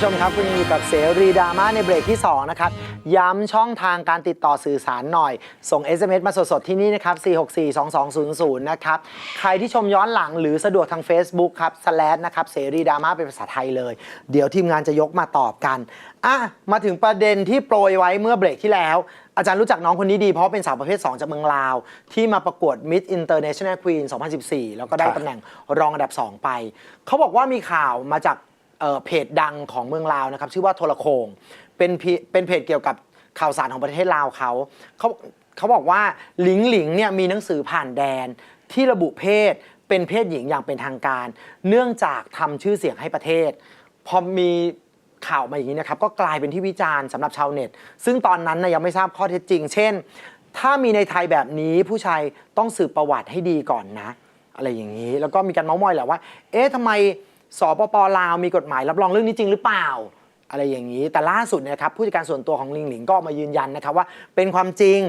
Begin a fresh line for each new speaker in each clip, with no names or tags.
ผู้ชมครับคุณยังอยู่กับเสรีดราม่าในเบรกที่ 2 นะครับ ย้ำช่องทางการติดต่อสื่อสารหน่อย ส่ง SMS มาสดๆ ที่นี่นะครับ 4642200 นะครับ ใครที่ชมย้อนหลังหรือสะดวกทาง Facebook ครับ slash นะครับเสรีดราม่าเป็นภาษาไทยเลย เดี๋ยวทีมงานจะยกมาตอบกันอะมาถึงประเด็นที่โปรยไว้เมื่อเบรกที่แล้ว อาจารย์รู้จักน้องคนนี้ดีเพราะเป็นสาวประเภท 2 จากเมืองลาว ที่มาประกวด Miss International Queen 2014 แล้วก็ได้
ครับ
ตำแหน่งรองอันดับ 2 ไป เขาบอกว่ามีข่าวมาจาก เเพจดังของเมืองลาวนะครับ ชื่อว่าโทรโคงเป็นเพเป็นเพจเกี่ยวกับข่าวสารของประเทศลาวเขาเขาเขาบอกว่าหลิงหลิงเนี่ยมีหนังสือผ่านแดนที่ระบุเพศเป็นเพศหญิงอย่างเป็นทางการ เนื่องจากทำชื่อเสียงให้ประเทศ พอมีข่าวมาอย่างนี้นะครับก็กลายเป็นที่วิจารณ์สำหรับชาวเน็ต ซึ่งตอนนั้นนะยังไม่ทราบข้อเท็จจริง เช่น ถ้ามีในไทยแบบนี้ผู้ชายต้องสืบประวัติให้ดีก่อนนะ อะไรอย่างนี้ แล้วก็มีการเมาส์มอยแหละว่า เอ๊ะทำไม สปปลาวมีกฎหมายรับรองเรื่องนี้จริงหรือเปล่า อะไรอย่างนี้ แต่ล่าสุดเนยนะครับผู้จัดการส่วนตัวของลิงหลิงก็ออกมายืนยันนะครับว่าเป็นความจริง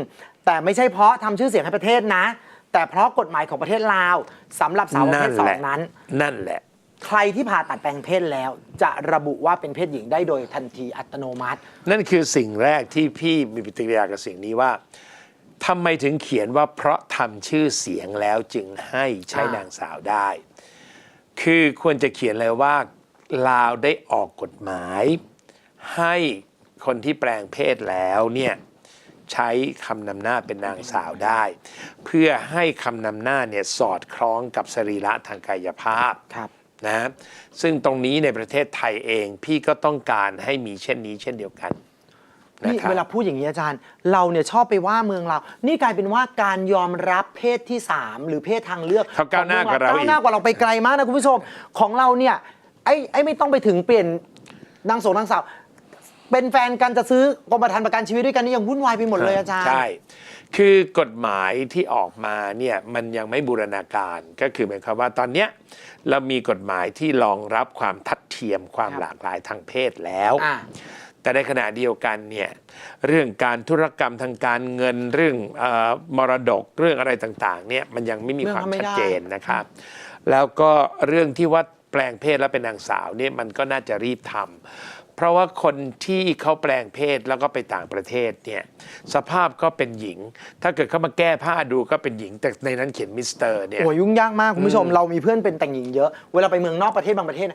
แต่ไม่ใช่เพราะทำชื่อเสียงให้ประเทศนะ แต่เพราะกฎหมายของประเทศลาวสำหรับสาวประเภทสองนั้น
นั่นแหละ
ใครที่ผ่าตัดแปลงเพศแล้ว จะระบุว่าเป็นเพศหญิงได้โดยทันทีอัตโนมัติ
นั่นคือสิ่งแรกที่พี่มีปฏิกิริยากับสิ่งนี้ว่าทำไมถึงเขียนว่าเพราะทำชื่อเสียงแล้วจึงให้ใช้
อ่าน
นางสาวได้ คือควรจะเขียนเลยว่าลาวได้ออกกฎหมาย ให้คนที่แปลงเพศแล้วเนี่ยใช้คำนำหน้าเป็นนางสาวได้ เพื่อให้คำนำหน้าเนี่ยสอดคล้องกับสรีระทางกายภาพ
ครับ
นะซึ่งตรงนี้ในประเทศไทยเองพี่ก็ต้องการให้มีเช่นนี้เช่นเดียวกัน นะ
นี่
ครับ
เวลาพูดอย่างนี้อาจารย์ เราเนี่ยชอบไปว่าเมืองเรา นี่กลายเป็นว่าการยอมรับเพศที่ 3 หรือเพศทางเลือก
เขาก้าวหน้า
ของ
กว่าเรา
ก้าวหน้ากว่าเราไปไกลมากนะคุณผู้ชม ของเราเนี่ยไอ้ไอ้ไม่ต้องไปถึงเปลี่ยนนางสงนางสาวเป็นแฟนกันจะซื้อกรมธรรม์ประกันชีวิตด้วยกันนี่ยังวุ่นวายไปหมดเลยอาจารย์
ใช่ คือกฎหมายที่ออกมาเนี่ยมันยังไม่บูรณาการ ก็คือหมายความว่าตอนเนี้ยเรามีกฎหมายที่รองรับความทัดเทียมความ
ครับ
หลากหลายทางเพศแล้ว
อ่า
แต่ในขณะเดียวกันเนี่ยเรื่องการธุรกรรมทางการเงินเรื่องเออมรดกเรื่องอะไรต่างๆเนี่ยมันยังไม่มี
เรื่อง
ความ
ทำไม่
ชัด
ได้
เจนนะครับ แล้วก็เรื่องที่ว่าแปลงเพศแล้วเป็นนางสาวเนี่ยมันก็น่าจะรีบทำเพราะว่าคนที่เขาแปลงเพศแล้วก็ไปต่างประเทศเนี่ยสภาพก็เป็นหญิง ถ้าเกิดเขามาแก้ผ้าดูก็เป็นหญิงแต่ในนั้นเขียนมิสเตอร์เนี่ย
โอ้ยยุ่งยากมากคุณผู้ชมเรามีเพื่อนเป็นแต่งหญิงเยอะเวลาไปเมืองนอกประเทศบางประเทศ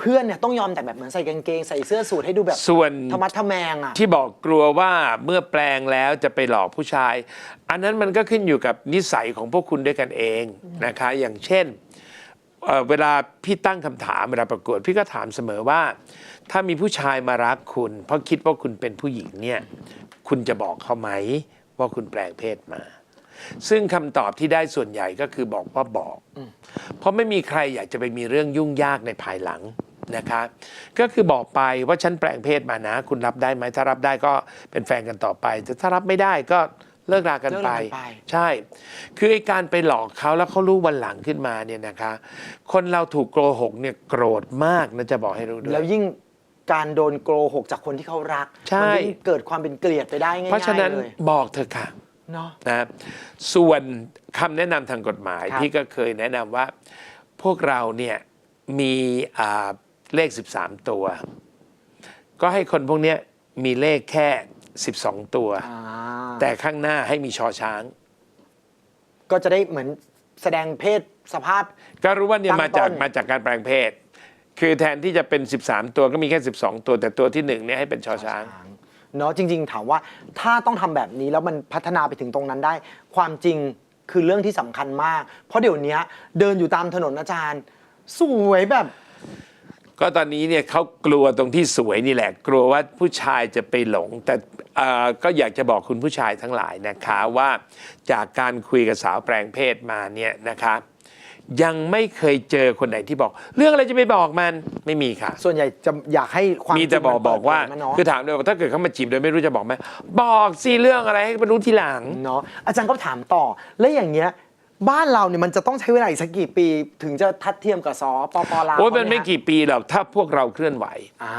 เพื่อนเนี่ยต้องยอมแต่งแบบเหมือนใส่กางเกงใส่เสื้อสูทให้ดูแบบ
ส่วน
ธรรมะทแมงอะ
ที่บอกกลัวว่าเมื่อแปลงแล้วจะไปหลอกผู้ชาย อันนั้นมันก็ขึ้นอยู่กับนิสัยของพวกคุณด้วยกันเองนะคะ อย่างเช่นเอ่อเวลาพี่ตั้งคำถามเวลาประกวดพี่ก็ถามเสมอว่า ถ้ามีผู้ชายมารักคุณ เพราะคิดว่าคุณเป็นผู้หญิงเนี่ยคุณจะบอกเขาไหมว่าคุณแปลงเพศมา ซึ่งคำตอบที่ได้ส่วนใหญ่ก็คือบอกว่าบอก เพราะไม่มีใครอยากจะไปมีเรื่องยุ่งยากในภายหลัง นะคะก็คือบอกไปว่าฉันแปลงเพศมานะ คุณรับได้ไหมถ้ารับได้ก็เป็นแฟนกันต่อไป แต่ถ้ารับไม่ได้ก็เลิกรากันไป
เลิกรากันไป
ใช่ คือไอ้การไปหลอกเขาแล้วเขารู้วันหลังขึ้นมาเนี่ยนะคะ คนเราถูกโกหกเนี่ยโกรธมากนะจะบอกให้รู้ด้วย
แล้วยิ่งการโดนโกหกจากคนที่เขารัก
ใช่
มัยิ่งเกิดความเป็นเกลียดไปได้ง่ายๆ
เพราะฉะนั้น
เลย
บอกเธอะค่ะ
เนาะ
นะส่วนคำแนะนำทางกฎหมาย
ครับ
พี่ก็เคยแนะนำว่า พวกเราเนี่ยมีอ่า เลข 13 ตัว ก็ให้คนพวกเนี้ยมีเลขแค่ 12 ตัว
อ่า
แต่ข้างหน้าให้มีชอช้าง
ก็จะได้เหมือนแสดงเพศสภาพ
ก็รู้ว่าเนี่ย
ตั้ง
มาจาก
ต้น
มาจากการแปลงเพศ คือแทนที่จะเป็น 13 ตัวก็มีแค่ 12 ตัว แต่ตัวที่หนึ่งเนี่ยให้เป็นชอช้าง
เนาะจริง ๆ ถามว่าถ้าต้องทำแบบนี้แล้วมันพัฒนาไปถึงตรงนั้นได้ ความจริงคือเรื่องที่สำคัญมาก เพราะเดี๋ยวนี้เดินอยู่ตามถนนอาจารย์ สวยแบบ
ก็ตอนนี้เนี่ยเขากลัวตรงที่สวยนี่แหละ กลัวว่าผู้ชายจะไปหลง แต่เอ่อก็อยากจะบอกคุณผู้ชายทั้งหลายนะคะว่าจากการคุยกับสาวแปลงเพศมาเนี่ยนะคะยังไม่เคยเจอคนไหนที่บอก เรื่องอะไรจะไปบอกมันไม่มีค่ะ
ส่วนใหญ่จะอยากให้ความ
มีแต่บอก
จริงน
บอกว่า
เปิดเผยมเนาะ
คือถามเลยว่าถ้าเกิดเขามาจีบโดยไม่รู้จะบอกไหมบอกสิเรื่องอะไรให้ไปรู้ทีหลัง
เนาะอาจารย์ก็ถามต่อแล้วอย่างเงี้ย บ้านเราเนี่ยมันจะต้องใช้เวลาอีกสักกี่ปี ถึงจะทัดเทียมกับสปปลาว
โอ้ยมันไม่
เขาเย
กี่ปีหรอกถ้าพวกเราเคลื่อนไหว
อ่า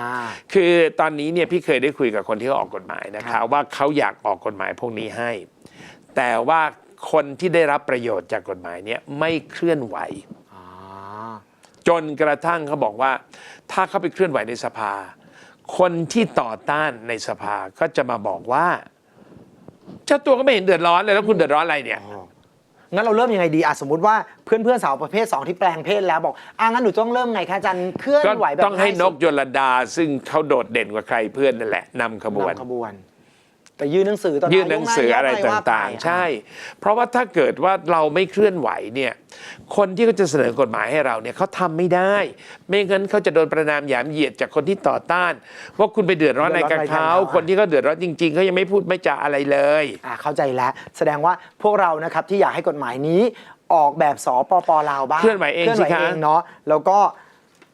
คือตอนนี้เนี่ยพี่เคยได้คุยกับคนที่เขาออกกฎหมายนะ
ครั
คะ
บ
ว่าเขาอยากออกกฎหมายพวกนี้ให้ แต่ว่าคนที่ได้รับประโยชน์จากกฎหมายเนี้ยไม่เคลื่อนไหว
อ่า
จนกระทั่งเขาบอกว่า ถ้าเขาไปเคลื่อนไหวในสภา คนที่ต่อต้านในสภาก็จะมาบอกว่าเจ้าตัวก็ไม่เห็นเดือดร้อนเลยแล้วคุณเดือดร้อนอะไรเนี่ย
งั้นเราเริ่มยังไงดีอะสมมติว่าเพื่อนเพื่อนๆสาวประเภท 2 ที่แปลงเพศแล้วบอกอะงั้นหนูต้องเริ่มไงคะอาจารย์เคลื่อน
ก็
ไหวแบบ
ต้องให้
ง่าย
น
สุ
ก
ด
ยลดาซึ่งเขาโดดเด่นกว่าใครเพื่อนนั่นแหละนำขบวน
นำขบวน แต่ยื่นหนังสือตอน
ยื่นหนังสืออะไรา
ยกนายก
ต่าง
ว่ไป
ๆใช่ เพราะว่าถ้าเกิดว่าเราไม่เคลื่อนไหวเนี่ยคนที่เขาจะเสนอกฎหมายให้เราเนี่ยเขาทำไม่ได้ ไม่งั้นเขาจะโดนประนามหยามเหยียดจากคนที่ต่อต้าน ว่าคุณไปเดือดร้อนอะไรกับเขาคนที่เขาเดือดร้อนจริงๆเขายังไม่พูดไม่จาอะไรเลย
อะเข้าใจแล้ว แสดงว่าพวกเรานะครับที่อยากให้กฎหมายนี้ออกแบบสปปลาวบ้าง
เคลื่อนไหวเอง
เคลื่อนไหว
สิคะ
เองเนาะแล้วก็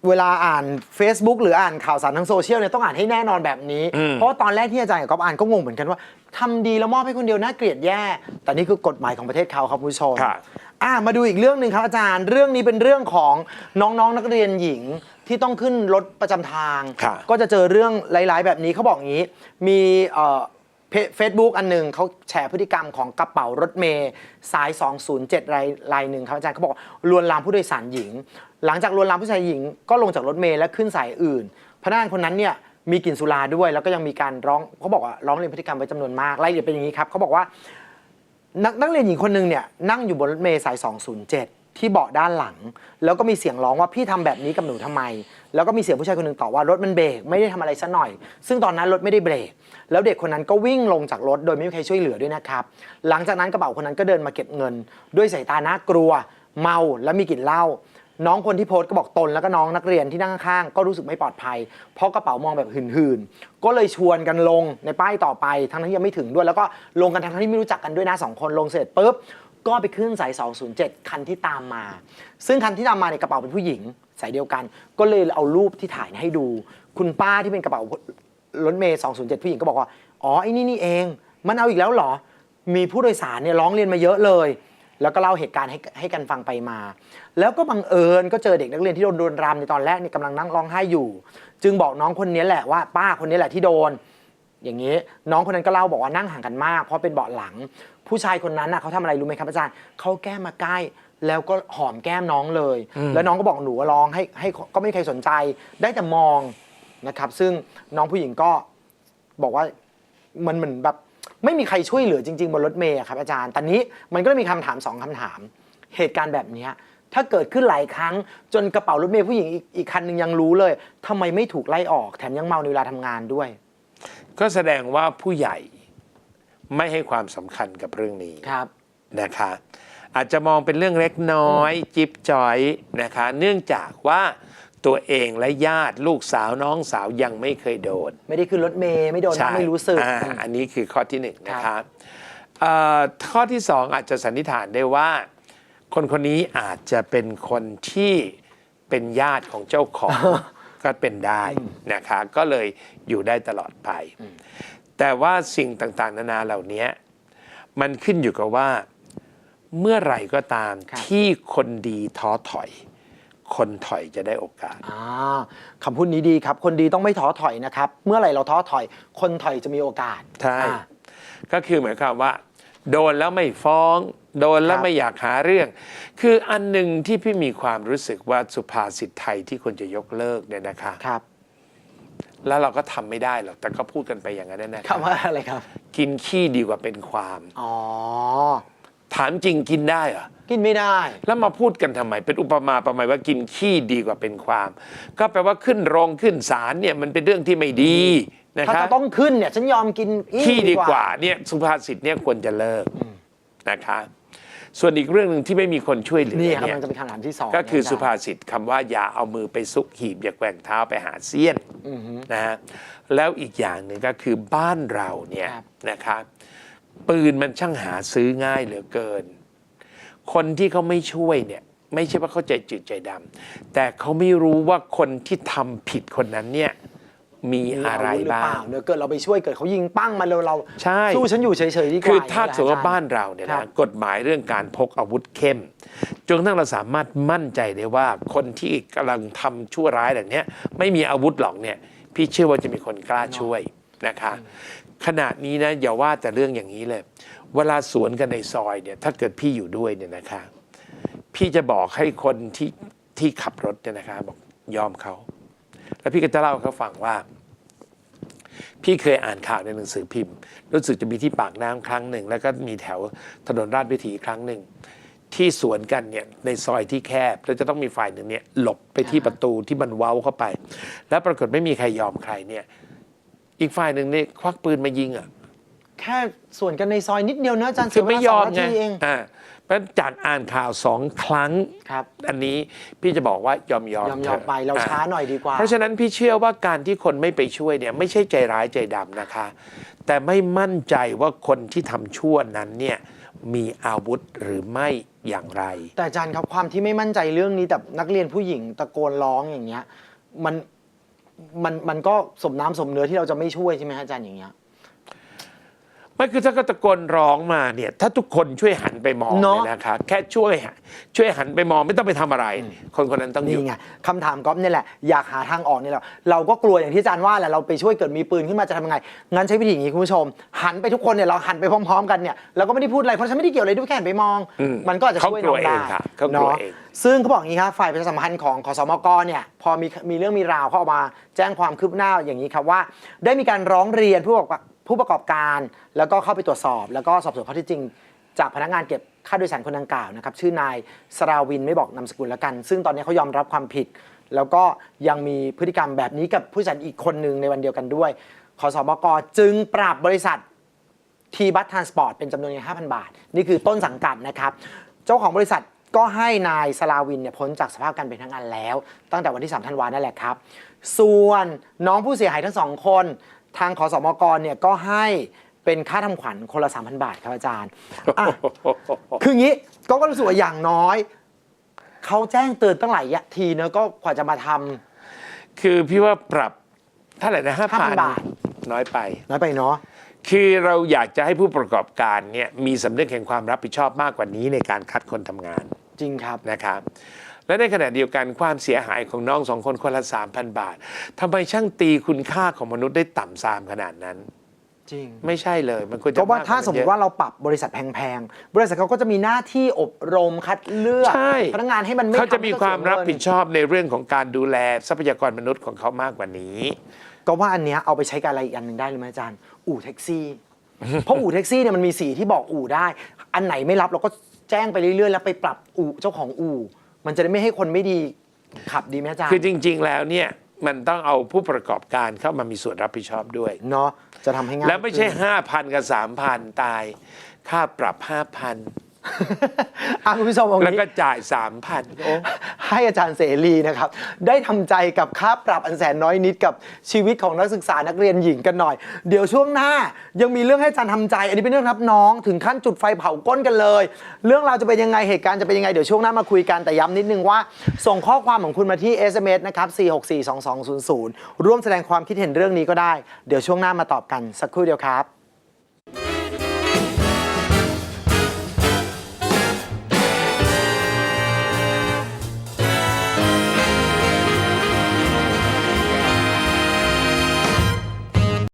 เวลาอ่าน Facebook หรืออ่านข่าวสารทางโซเชียลเนี่ยต้องอ่านให้แน่นอนแบบนี้ เพราะว่าตอนแรกที่อาจารย์กับก๊อฟอ่านก็งงเหมือนกันว่าทำดีแล้วมอบให้คนเดียวน่าเกลียดแย่ แต่นี่คือกฎหมายของประเทศเขาครับคุณผู้ชม
ค่ะ
อะมาดูอีกเรื่องหนึ่งครับอาจารย์ เรื่องนี้เป็นเรื่องของน้องๆนักเรียนหญิงที่ต้องขึ้นรถประจำทาง
ค่ะ
ก็จะเจอเรื่องร้ายๆแบบนี้เขาบอกอย่างนี้ มีเอ่อ เฟซบุ๊กอันหนึ่งเขาแชร์พฤติกรรมของกระเป๋ารถเมย์สาย 207 รายรายหนึ่งครับอาจารย์เขาบอกลวนลามผู้โดยสารหญิง หลังจากลวนลามผู้ชายหญิง ก็ลงจากรถเมย์และขึ้นสายอื่นพนักงานคนนั้นเนี่ยมีกลิ่นสุราด้วย แล้วก็ยังมีการร้องเขาบอกว่าร้องเรียนพฤติกรรมไว้จำนวนมากรายละเอียดเป็นอย่างนี้ครับเขาบอกว่านักนักเรียนหญิงคนหนึ่งเนี่ยนั่งอยู่บนรถเมล์สาย 207 ที่เบาะด้านหลัง แล้วก็มีเสียงร้องว่าพี่ทำแบบนี้กับหนูทำไม แล้วก็มีเสียงผู้ชายคนหนึ่งตอบว่ารถมันเบรกไม่ได้ทำอะไรซะหน่อย ซึ่งตอนนั้นรถไม่ได้เบรก แล้วเด็กคนนั้นก็วิ่งลงจากรถโดยไม่มีใครช่วยเหลือด้วยนะครับ หลังจากนั้นกระเป๋าคนนั้นก็เดินมาเก็บเงิน ด้วยสายตาน่ากลัว เมาและมีกลิ่นเหล้า น้องคนที่โพสต์ก็บอกตนแล้วก็น้องนักเรียนที่นั่งข้างๆก็รู้สึกไม่ปลอดภัย เพราะกระเป๋ามองแบบหื่นๆ ก็เลยชวนกันลงในป้ายต่อไปทั้งที่ยังไม่ถึงด้วย แล้วก็ลงกันทั้งที่ไม่รู้จักกันด้วยนะสองคนลงเสร็จปุ๊บ ก็ไปขึ้นสาย 207 คันที่ตามมา ซึ่งคันที่ตามมาในกระเป๋าเป็นผู้หญิงสายเดียวกัน ก็เลยเอารูปที่ถ่ายให้ดู คุณป้าที่เป็นกระเป๋ารถเมย์207 ผู้หญิงก็บอกว่า อ๋อไอ้นี่นี่เอง มันเอาอีกแล้วเหรอ มีผู้โดยสารเนี่ยร้องเรียนมาเยอะเลย แล้วก็เล่าเหตุการณ์ให้ให้กันฟังไปมา แล้วก็บังเอิญก็เจอเด็กนักเรียนที่โดนโดนรามในตอนแรกเนี่ยกำลังนั่งร้องไห้อยู่ จึงบอกน้องคนนี้แหละว่าป้าคนนี้แหละที่โดน อย่างนี้ น้องคนนั้นก็เล่าบอกว่านั่งห่างกันมาก เพราะเป็นเบาะหลัง ผู้ชายคนนั้นน่ะเขาทำอะไรรู้ไหมครับอาจารย์เขาแก้มมาใกล้แล้วก็หอมแก้มน้องเลย แล้วน้องก็บอกหนูว่าร้องให้ให้ก็ไม่มีใครสนใจ ได้แต่มองนะครับ ซึ่งน้องผู้หญิงก็บอกว่ามันเหมือนแบบไม่มีใครช่วยเหลือจริง ๆ บนรถเมย์อะครับอาจารย์ ตอนนี้มันก็เลยมีคำถามสองคำถาม เหตุการณ์แบบเนี้ยถ้าเกิดขึ้นหลายครั้ง จนกระเป๋ารถเมย์ผู้หญิงอีกอีกคันหนึ่งยังรู้เลยทำไมไม่ถูกไล่ออก แถมยังเมาในเวลาทำงานด้วย
ก็แสดงว่าผู้ใหญ่ไม่ให้ความสำคัญกับเรื่องนี้
ครับ
นะคะ อาจจะมองเป็นเรื่องเล็กน้อย จิบจอยนะคะ เนื่องจากว่าตัวเองและญาติลูกสาวน้องสาวยังไม่เคยโดน
ไม่ได้ขึ้นรถเมย์ไม่โดนนะไม่รู้สึก
อ่าอันนี้คือข้อที่หนึ่งนะ
ค
ค
รั
รับบเอ่อข้อที่สองอาจจะสันนิษฐานได้ว่า คนคนนี้อาจจะเป็นคนที่เป็นญาติของเจ้าของ ก็เป็นได้นะคะก็เลยอยู่ได้ตลอดไป แต่ว่าสิ่งต่างๆ นานาเหล่านี้มันขึ้นอยู่กับว่าเมื่อไหร่ก็ตาม
ครับ
ที่คนดีท้อถอย คนถอยจะได้โอกาส
อ่าคำพูดนี้ดีครับ คนดีต้องไม่ท้อถอยนะครับ เมื่อไหร่เราท้อถอย คนถอยจะมีโอกาส
ใช่
อ่า
ก็คือหมายความว่า โดนแล้วไม่ฟ้อง โดนแล้
ควรับ
ไม่อยากหาเรื่อง คืออันหนึ่งที่พี่มีความรู้สึกว่าสุภาษิตไทยที่ควรจะยกเลิกเนี่ยนะคะ
ครับ
แล้วเราก็ทำไม่ได้หรอกแต่ก็พูดกันไปอย่างนั้นนะ
คำว่าอะไรครับ
กินขี้ดีกว่าเป็นความ
อ๋อ
ถามจริงกินได้เหรอ
กินไม่ได้
แล้วมาพูดกันทำไม เป็นอุปมาประมาณว่ากินขี้ดีกว่าเป็นความ ก็แปลว่าขึ้นโรงขึ้นศาลเนี่ยมันเป็นเรื่องที่ไม่ดีนะ
ถ้า
คะ
จะต้องขึ้นเนี่ยฉันยอมกินอี้
ขี้ดีกว่าเนี่ยสุภาษิตเนี่ยควรจะเลิกนะคะ ส่วนอีกเรื่องหนึ่งที่ไม่มีคนช่วยเหลือ
นี่ครับ
เนี่ย
มันจะเป็นคำถามที่สอง
ก็คือ
นะ
สุภาษิตคำว่าอย่าเอามือไปซุกหีบอย่าแกว่งเท้าไปหาเสี้ยนนะฮะแล้วอีกอย่างหนึ่งก็คือบ้านเราเนี่ย
ครับ
นะคะปืนมันช่างหาซื้อง่ายเหลือเกิน คนที่เขาไม่ช่วยเนี่ยไม่ใช่ว่าเขาใจจืดใจดำแต่เขาไม่รู้ว่าคนที่ทำผิดคนนั้นเนี่ย มี
มี
อะไร
วุธห
บ้า
เป
ง
ล่เดี๋ยวเกิดเราไปช่วยเกิดเขายิงปั้งมาเราเรา
ใช่
สู้ฉันอยู่เฉยๆดีกว่า
คือถ้า
ย่ง
สมมติว่า
อาจารย์
บ้านเราเนี่ย
ครั
นะ
บ
กฎหมายเรื่องการพกอาวุธเข้มจนกระทั่งเราสามารถมั่นใจได้ว่าคนที่กำลังทำชั่วร้ายแบบเนี้ยไม่มีอาวุธหรอกเนี่ยพี่เชื่อว่าจะมีคนกล้าช่วยนะคะ ขณะนี้นะอย่าว่าแต่เรื่องอย่างนี้เลย เวลาสวนกันในซอยเนี่ยถ้าเกิดพี่อยู่ด้วยเนี่ยนะคะ พี่จะบอกให้คนที่ที่ขับรถเนี่ยนะคะบอกยอมเขา แล้วพี่ก็จะเล่าให้เขาฟังว่า พี่เคยอ่านข่าวในหนังสือพิมพ์ รู้สึกจะมีที่ปากน้ำครั้งหนึ่ง แล้วก็มีแถวถนนราชวิถีครั้งหนึ่ง ที่สวนกันเนี่ยในซอยที่แคบแล้วจะต้องมีฝ่ายหนึ่งเนี่ยหลบไปที่ประตูที่มันเว้าเข้าไป แล้วปรากฏไม่มีใครยอมใครเนี่ยอีกฝ่ายหนึ่งเนี่ยควักปืนมายิงอะ
แค่ส่วนกันในซอยนิดเดียวเนอะอาจารย์
คือไม่ยอม
เสี
ไง
เวลาสนาทีเอง
อ่า เพราะจากอ่านข่าวสองครั้ง
ครับ
อันนี้พี่จะบอกว่ายอมยอม
ยอม
เถ
ยอม
อะ
ไปเรา
อ่
ช้าหน่อยดีกว่า
เพราะฉะนั้นพี่เชื่อว่าการที่คนไม่ไปช่วยเนี่ยไม่ใช่ใจร้ายใจดำนะคะ แต่ไม่มั่นใจว่าคนที่ทำชั่วนั้นเนี่ยมีอาวุธหรือไม่อย่างไร
แต่อาจารย์ครับความที่ไม่มั่นใจเรื่องนี้แต่นักเรียนผู้หญิงตะโกนร้องอย่างเงี้ยมันมันมันก็สมน้ำสมเนื้อที่เราจะไม่ช่วยใช่ไหมฮะอาจารย์อย่างเงี้ย
ไม่คือถ้าก็ตะโกนร้องมาเนี่ย ถ้าทุกคนช่วยหันไปมอง
เนอะ
เนี่ยนะคะแค่ช่วยช่วยหันไปมองไม่ต้องไปทำอะไร คนคนนั้นต้องหยุด
นี่ไงคำถามก๊อฟเนี่ยแหละอยากหาทางออกเนี่ยแหละเราก็กลัวอย่างที่อาจารย์ว่าแหละเราไปช่วยเกิดมีปืนขึ้นมาจะทำยังไงงั้นใช้วิธีอย่างนี้คุณผู้ชม หันไปทุกคนเนี่ยเราหันไปพร้อมๆ กันเนี่ยเราก็ไม่ได้พูดอะไรเพราะฉันไม่ได้เกี่ยวอะไรด้วยแค่หันไปมอง
อืม
มันก็อาจจะช่วยน้อง
เขากลัวเอ
ได้
งค่ะเขากลัว
เนาะ
เอง
ซึ่งเขาบอกอย่างนี้ครับฝ่ายประชาสัมพันธ์ของขสมกเนี่ยพอมีมีเรื่องมีราวเขาออกมาแจ้งความคืบหน้าอย่างนี้ครับว่า ได้มีการร้องเรียนผู้ประกอบ ผู้ประกอบการแล้วก็เข้าไปตรวจสอบ แล้วก็สอบสวนข้อท็จจริง จากพนักงานเก็บค่าโดยสารคนดังกล่าวนะครับชื่อนายสราวินไม่บอกนามสกุลแล้วกัน ซึ่งตอนนี้เขายอมรับความผิด แล้วก็ยังมีพฤติกรรมแบบนี้กับผู้โดยสารอีกคนหนึ่งในวันเดียวกันด้วยขสมกจึงปรับบริษัททีบัสทรานสปอร์ตเป็นจำนวนเงิน5,000 บาท นี่คือต้นสังกัดนะครับ เจ้าของบริษัทก็ให้นายสลาวินเนี่ยพ้นจากสภาพการเป็นพนักงานแล้ว ตั้งแต่วันที่3ธันวานั่นแหละครับ ส่วนน้องผู้เสียหายทั้งสองคน ทางขอสมกเนี่ยก็ให้เป็นค่าทำขวัญคนละ 3,000 บาทครับอาจารย์อะคืองี้ก็ก็รู้สึกว่าอย่างน้อย เขาแจ้งเตือนตั้งหลายทีเนอะก็กว่าจะมาทำ
คือพี่ว่าปรับเท่าไหร่นะห้าพัน
5,000บาท
น้อยไป
น้อยไปเนาะ
คือเราอยากจะให้ผู้ประกอบการเนี่ยมีสำนึกแห่งความรับผิดชอบมากกว่านี้ในการคัดคนทำงาน
จริงครับ
นะครับ และในขณะเดียวกันความเสียหายของน้องสองคนคนละ 3,000 บาททำไมช่างตีคุณค่าของมนุษย์ได้ต่ำซามขนาดนั้น
จริง
ไม่ใช่เลยมันควรจะ
ก็ว่าถ้าสมมติว่า
เยอะ
เราปรับบริษัทแพงๆ บริษัทเขาก็จะมีหน้าที่อบรมคัดเลือก
ใช่
พนักงานให้มันไม่
เขาจะมี
ทำให้
ความรับผิด
เสียเงิน
ชอบในเรื่องของการดูแลทรัพยากรมนุษย์ของเขามากกว่านี้
ก็ว่าอันเนี้ยเอาไปใช้กับอะไรอีกอันหนึ่งได้เลยไหมอาจารย์อู่แท็กซี่ เพราะอู่แท็กซี่เนี่ยมันมีสีที่บอกอู่ได้ อันไหนไม่รับเราก็แจ้งไปเรื่อยๆ แล้วไปปรับอู่เจ้าของอู่ มันจะได้ไม่ให้คนไม่ดีขับดีไหมอาจารย์
คือจริง ๆ แล้วเนี่ยมันต้องเอาผู้ประกอบการเข้ามามีส่วนรับผิดชอบด้วย
เนาะจะทำให้ง่าย
แล้วไม่ใช่
ขึ้น
ห้าพันกับสามพันตาย ค่าปรับห้าพัน
อะคุณผู้ชมเอา
แล้ว
งี้
ก็จ่ายสามพันโอ้
ให้อาจารย์เสรีนะครับ ได้ทำใจกับค่าปรับอันแสนน้อยนิดกับชีวิตของนักศึกษานักเรียนหญิงกันหน่อย เดี๋ยวช่วงหน้ายังมีเรื่องให้อาจารย์ทำใจ อันนี้เป็นเรื่องรับน้องถึงขั้นจุดไฟเผาก้นกันเลย เรื่องราวจะเป็นยังไงเหตุการณ์จะเป็นยังไง เดี๋ยวช่วงหน้ามาคุยกันแต่ย้ำนิดนึงว่า ส่งข้อความของคุณมาที่ SMS นะครับ4642200 ร่วมแสดงความคิดเห็นเรื่องนี้ก็ได้ เดี๋ยวช่วงหน้ามาตอบกันสักครู่เดียวครับ